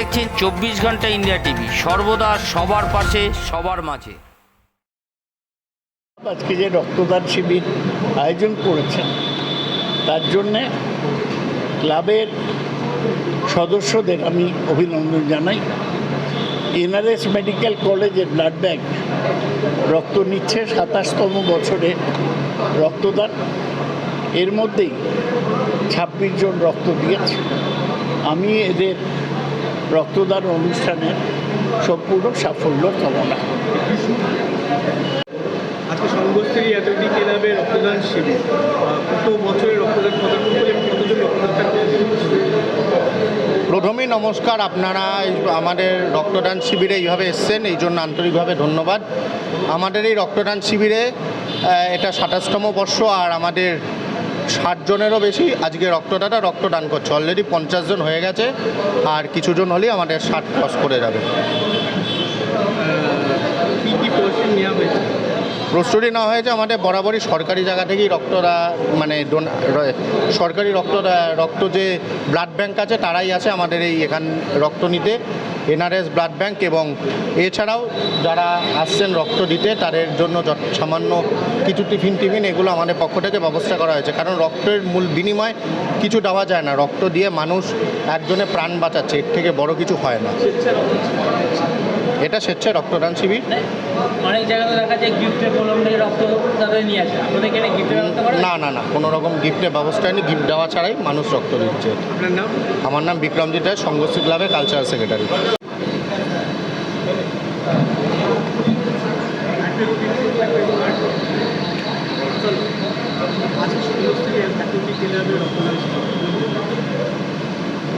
দেখছেন চব্বিশ ঘণ্টা ইন্ডিয়া টিভি। সর্বদা সবার পাশে, সবার মাঝে। আজকে যে রক্তদান শিবির আয়োজন করেছেন, তার জন্যে ক্লাবের সদস্যদের আমি অভিনন্দন জানাই। এনআরএস মেডিকেল কলেজের ব্লাড ব্যাংক রক্ত নিচ্ছে সাতাশতম বছরে রক্তদান। এর মধ্যেই ছাব্বিশ জন রক্ত দিয়েছে। আমি এদের রক্তদান অনুষ্ঠানের সম্পূর্ণ সাফল্য কামনা করি। আজকে সংঘশ্রী রক্তদান শিবির? কত বছরের রক্তদান কতজন রক্তদান প্রথমেই নমস্কার আপনারা এই আমাদের রক্তদান শিবিরে এইভাবে এসছেন এই জন্য আন্তরিকভাবে ধন্যবাদ। আমাদের এই রক্তদান শিবিরে এটা সাতাশতম বর্ষ আর আমাদের ষাট জনেরও বেশি। আজকে রক্তদাতা, রক্তদান করছে। অলরেডি পঞ্চাশ জন হয়ে গেছে। আর কিছুজন হলেই আমাদের ষাট ক্রস করে যাবে। কী কী নেওয়া হয়েছে? প্রস্তুতি নেওয়া হয়েছে আমাদের বরাবরই সরকারি জায়গা থেকেই রক্তরা মানে সরকারি রক্ত রক্ত যে ব্লাড ব্যাংক আছে তারাই আছে আমাদের এই এখান রক্ত নিতে, এনআরএস ব্লাড ব্যাংক এবং এছাড়াও যারা আসছেন রক্ত দিতে তাদের জন্য সামান্য কিছু টিফিন টিফিন এগুলো আমাদের পক্ষ থেকে ব্যবস্থা করা হয়েছে। কারণ রক্তের মূল বিনিময় কিছু দেওয়া যায় না। রক্ত দিয়ে মানুষ একজনে প্রাণ বাঁচাচ্ছে, এর থেকে বড় কিছু হয় না। এটা স্বেচ্ছায় রক্তদান শিবির। অনেক জায়গাতে দেখা যায় গিফটের কলম রক্ত তাদের নিয়ে আসে। আপনাদের এখানে গিফটের ব্যবস্থা করা না না না কোনো রকম গিফটের ব্যবস্থা নেই গিফট দেওয়া ছাড়াই মানুষ রক্ত দিচ্ছে। আপনার নাম? আমার নাম বিক্রমজিৎ রায় সংঘশ্রী ক্লাবের কালচারাল সেক্রেটারি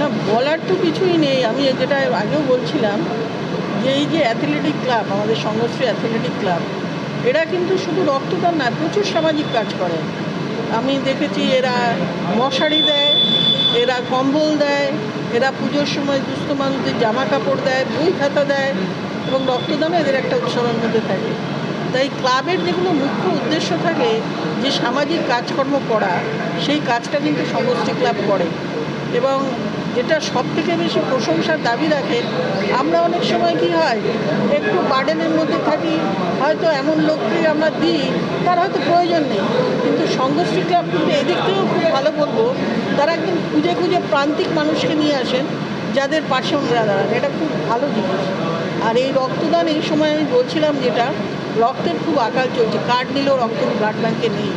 না বলার তো কিছুই নেই। আমি যেটা আগেও বলছিলাম যে এই যে অ্যাথলেটিক ক্লাব আমাদের সংঘশ্রী অ্যাথলেটিক ক্লাব এরা কিন্তু শুধু রক্তদান না প্রচুর সামাজিক কাজ করে। আমি দেখেছি এরা মশারি দেয়, এরা কম্বল দেয়, এরা পুজোর সময় দুস্থ মানুষদের জামা কাপড় দেয়, বই খাতা দেয় এবং রক্তদানও এদের একটা উৎসবের মধ্যে থাকে। তাই ক্লাবের যেগুলো মুখ্য উদ্দেশ্য থাকে, যে সামাজিক কাজকর্ম করা, সেই কাজটা কিন্তু সমষ্টি ক্লাব করে। এবং যেটা সব থেকে বেশি প্রশংসার দাবি রাখে, আমরা অনেক সময় কি হয়, একটু বার্ডেনের মধ্যে থাকি, হয়তো এমন লোককে আমরা দিই, তার হয়তো প্রয়োজন নেই। কিন্তু সংঘশ্রী ক্লাব কিন্তু এদিক থেকেও খুব ভালো বলব, তারা একদম খুঁজে খুঁজে প্রান্তিক মানুষকে নিয়ে আসেন, যাদের পাশে ওনারা দাঁড়ান। এটা খুব ভালো জিনিস। আর এই রক্তদান এই সময় আমি বলছিলাম যেটা, রক্তের খুব আকাল চলছে। কার্ড নিলেও রক্ত ব্লাড ব্যাঙ্কে নেই।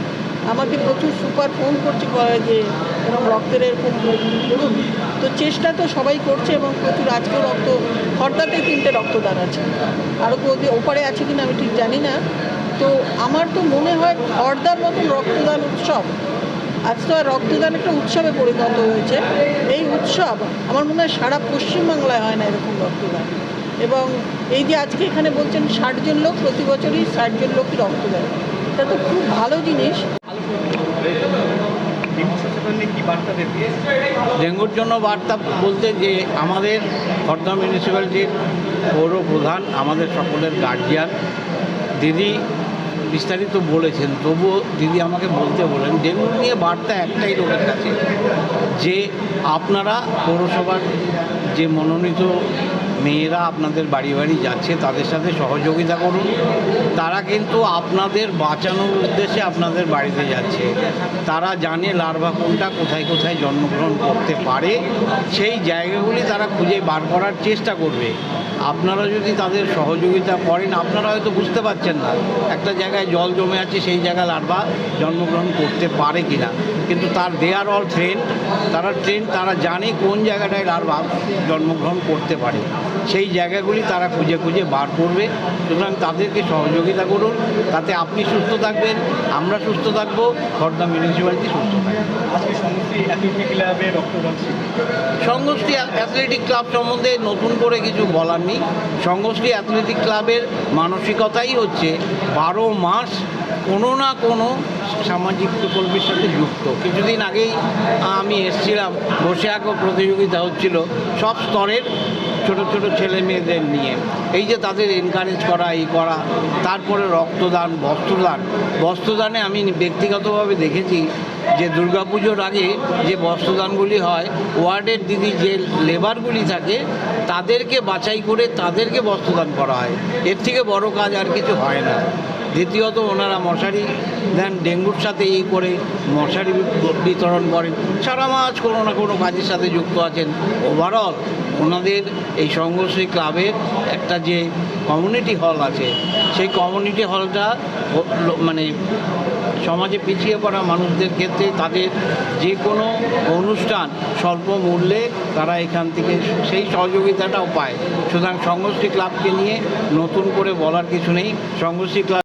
আমাকে প্রচুর সুপার ফোন করছে যে, এরকম রক্তের এরকম তো চেষ্টা তো সবাই করছে এবং প্রচুর আজকেও রক্ত খর্দাতে তিনটে রক্তদান আছে। আরও ওদের ওপারে আছে কিনা আমি ঠিক জানি না। তো আমার তো মনে হয় খর্দার মতন রক্তদান উৎসব, আজ তো রক্তদান একটা উৎসবে পরিণত হয়েছে। এই উৎসব আমার মনে হয় সারা পশ্চিমবাংলায় হয় না এরকম রক্তদান। এবং এই যে আজকে এখানে বলছেন ষাটজন লোক, প্রতি বছরই ষাটজন লোকই রক্ত দেয় এটা তো খুব ভালো জিনিস। নিয়ে কী বার্তা দেবে? ডেঙ্গুর জন্য বার্তা বলতে যে আমাদের খর্দা মিউনিসিপ্যালিটির পৌর প্রধান আমাদের সকলের গার্জিয়ান দিদি বিস্তারিত বলেছেন, তবুও দিদি আমাকে বলতে বলেন, ডেঙ্গু নিয়ে বার্তা একটাই লোকের কাছে, যে আপনারা পৌরসভার যে মনোনীত মেয়েরা আপনাদের বাড়ি বাড়ি যাচ্ছে, তাদের সাথে সহযোগিতা করুন। তারা কিন্তু আপনাদের বাঁচানোর উদ্দেশ্যে আপনাদের বাড়িতে যাচ্ছে। তারা জানে লার্ভা কোনটা কোথায় কোথায় জন্মগ্রহণ করতে পারে। সেই জায়গাগুলি তারা খুঁজে বার করার চেষ্টা করবে। আপনারা যদি তাদের সহযোগিতা করেন, আপনারা হয়তো বুঝতে পারছেন না একটা জায়গায় জল জমে আছে, সেই জায়গায় লার্ভা জন্মগ্রহণ করতে পারে কিনা। কিন্তু তার দেয়ার অল ট্রেন তারা ট্রেন তারা জানে কোন জায়গাটায় লার্ভা জন্মগ্রহণ করতে পারে। সেই জায়গাগুলি তারা খুঁজে খুঁজে বার করবে। সুতরাং তাদেরকে সহযোগিতা করুন। তাতে আপনি সুস্থ থাকবেন আমরা সুস্থ থাকব খর্দা মিউনিসিপ্যালিটি সুস্থ থাকবে। সংঘশ্রী অ্যাথলেটিক ক্লাব সম্বন্ধে নতুন করে কিছু বলার নেই। সংঘশ্রী অ্যাথলেটিক ক্লাবের মানসিকতাই হচ্ছে বারো মাস কোনো না কোনো সামাজিক প্রকল্পের সাথে যুক্ত। কিছুদিন আগেই আমি এসেছিলাম, বসে আঁকো প্রতিযোগিতা হচ্ছিল সব স্তরের ছোট ছোট ছেলে মেয়েদের নিয়ে। এই যে তাদের এনকারেজ করা, এই করা, তারপরে রক্তদান, বস্ত্রদান। বস্ত্রদানে আমি ব্যক্তিগতভাবে দেখেছি যে দুর্গাপুজোর আগে যে বস্ত্রদানগুলি হয়, ওয়ার্ডের দিদি যে লেবারগুলি থাকে, তাদেরকে বাছাই করে তাদেরকে বস্ত্রদান করা হয়। এর থেকে বড় কাজ আর কিছু হয় না। দ্বিতীয়ত ওনারা মশারি দেন, ডেঙ্গুর সাথে এই করে মশারি বিতরণ করেন। সারা মাস কোনো না কোনো কাজের সাথে যুক্ত আছেন। ওভারঅল ওনাদের এই সংঘশ্রী ক্লাবের একটা যে কমিউনিটি হল আছে, সেই কমিউনিটি হলটা মানে সমাজে পিছিয়ে পড়া মানুষদের ক্ষেত্রে তাদের যে কোনো অনুষ্ঠান স্বল্প মূল্যে তারা এখান থেকে সেই সহযোগিতাটাও পায়। সুতরাং সংঘশ্রী ক্লাবকে নিয়ে নতুন করে বলার কিছু নেই। সংঘশ্রী ক্লাব